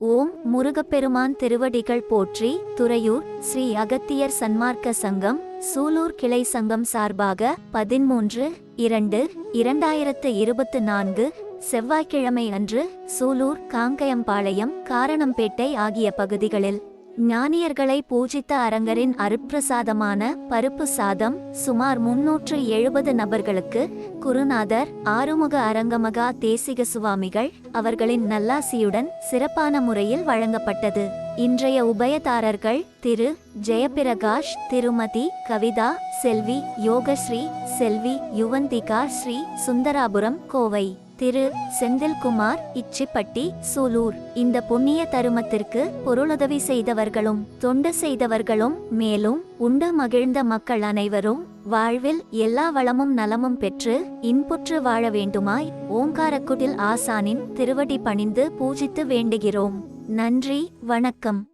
ஓம் முருகப்பெருமான் திருவடிகள் போற்றி துறையூர் ஸ்ரீ அகத்தியர் சன்மார்க்க சங்கம் சூலூர் கிளை சங்கம் சார்பாக பதிமூன்று இரண்டு இரண்டாயிரத்து இருபத்து நான்கு செவ்வாய்க்கிழமை அன்று சூலூர் காங்கயம்பாளையம் காரணம்பேட்டை ஆகிய பகுதிகளில் ஞானியர்களை பூஜித்த அரங்கரின் அருட்பிரசாதமான பருப்பு சாதம் சுமார் முன்னூற்று எழுபது நபர்களுக்கு குருநாதர் ஆறுமுக அரங்கமகா தேசிக சுவாமிகள் அவர்களின் நல்லாசியுடன் சிறப்பான முறையில் வழங்கப்பட்டது. இன்றைய உபயதாரர்கள் திரு. ஜெயபிரகாஷ் திருமதி கவிதா செல்வி யோகஸ்ரீ செல்வி யுவந்திகா ஸ்ரீ சுந்தராபுரம் கோவை. திரு செந்தில்குமார் இச்சிப்பட்டி சூலூர். இந்த புண்ணிய தருமத்திற்கு பொருளுதவி செய்தவர்களும் தொண்டு செய்தவர்களும் மேலும் உண்டு மகிழ்ந்த மக்கள் அனைவரும் வாழ்வில் எல்லா வளமும் நலமும் பெற்று இன்புற்று வாழ வேண்டுமாய் ஓங்காரக்குடில் ஆசானின் திருவடி பணிந்து பூஜித்து வேண்டுகிறோம். நன்றி வணக்கம்.